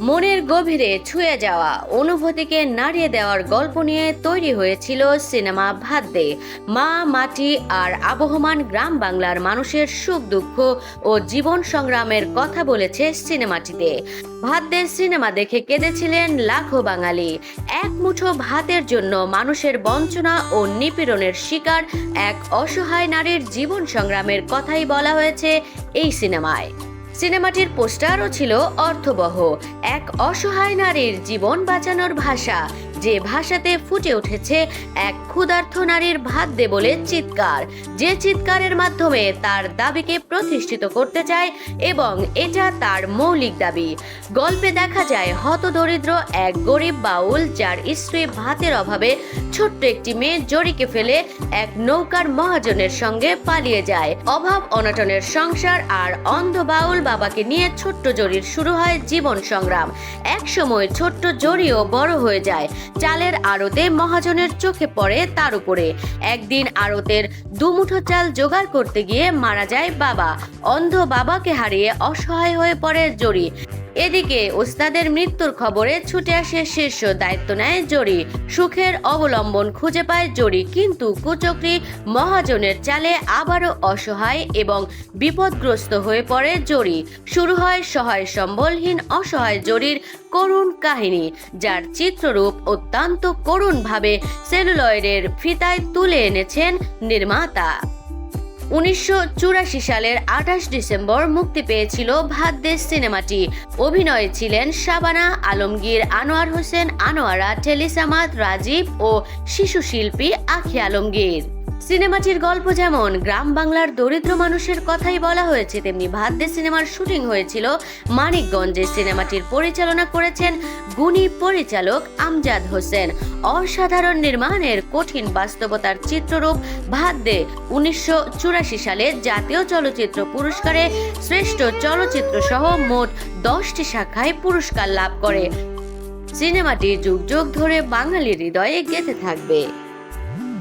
মনের গভীরে ছুঁয়ে যাওয়া, অনুভূতিকে নাড়িয়ে দেওয়ার গল্প নিয়ে তৈরি হয়েছিল সিনেমা দে মা, মাটি আর আবহমান গ্রাম বাংলার মানুষের সুখ, দুঃখ ও জীবন সংগ্রামের কথা বলেছে সিনেমাটিতে। দে সিনেমা দেখে কেঁদেছিলেন লাখো বাঙালি। এক মুঠো ভাতের জন্য মানুষের বঞ্চনা ও নিপীড়নের শিকার এক অসহায় নারীর জীবন সংগ্রামের কথাই বলা হয়েছে এই সিনেমায়। সিনেমাটির পোস্টারও ছিল অর্থবহ। এক অসহায় নারীর জীবন বাঁচানোর ভাষা। যে ভাষাতে ফুটে উঠেছে এক ক্ষুধার্থ নারীর ভাত দে বলে চিৎকার। যে চিৎকারের মাধ্যমে তার দাবিকে প্রতিষ্ঠিত করতে চায় এবং এটা তার মৌলিক দাবি। গল্পে দেখা যায়, হতদরিদ্র এক গরিব বাউল যার স্ত্রী ভাতের অভাবে ছোট্ট একটি মেয়ে জড়িকে ফেলে এক নৌকার মহাজনের সঙ্গে পালিয়ে যায়। অভাব অনটনের সংসার আর অন্ধ বাউল বাবাকে নিয়ে ছোট্ট জরির শুরু হয় জীবন সংগ্রাম। এক সময় ছোট্ট জরিও বড় হয়ে যায়। চালের আড়তে মহাজনের চোখে পড়ে তার উপরে। একদিন আড়তের দুমুঠো চাল জোগাড় করতে গিয়ে মারা যায় বাবা। অন্ধ বাবাকে হারিয়ে অসহায় হয়ে পড়ে জরি। এদিকে ওস্তাদের মৃত্যুর খবরে ছুটে আসে শীর্ষ দায়িত্ব নেয় জরি। সুখের অবলম্বন খুঁজে পায় জরি, কিন্তু কুচক্রি মহাজনের চালে আবারও অসহায় এবং বিপদগ্রস্ত হয়ে পড়ে জরি। শুরু হয় সহায় সম্বলহীন অসহায় জরির করুণ কাহিনী, যার চিত্ররূপ অত্যন্ত করুণভাবে সেলুলয়েডের ফিতায় তুলে এনেছেন নির্মাতা। উনিশশো চুরাশি সালের আঠাশ ডিসেম্বর মুক্তি পেয়েছিল ভাত দেশ সিনেমাটি। অভিনয়ে ছিলেন শাবানা আলমগীর, আনোয়ার হোসেন, আনোয়ারা টেলিসামাত রাজীব ও শিশু শিল্পী আখি আলমগীর। সিনেমাটির গল্প যেমন, গ্রাম বাংলার দরিদ্র মানুষের কথাই বলা হয়েছে, তেমনি দে সিনেমার শুটিং হয়েছিল মানিকগঞ্জে। সিনেমাটির পরিচালনা করেছেন গুণী পরিচালক আমজাদ হোসেন। অসাধারণ নির্মাণের কঠিন বাস্তবতার চিত্ররূপ ভাত দে উনিশশো চুরাশি সালে জাতীয় চলচ্চিত্র পুরস্কারে শ্রেষ্ঠ চলচ্চিত্র সহ মোট দশটি শাখায় পুরস্কার লাভ করে। সিনেমাটি যুগ যুগ ধরে বাঙালির হৃদয়ে গেঁথে থাকবে।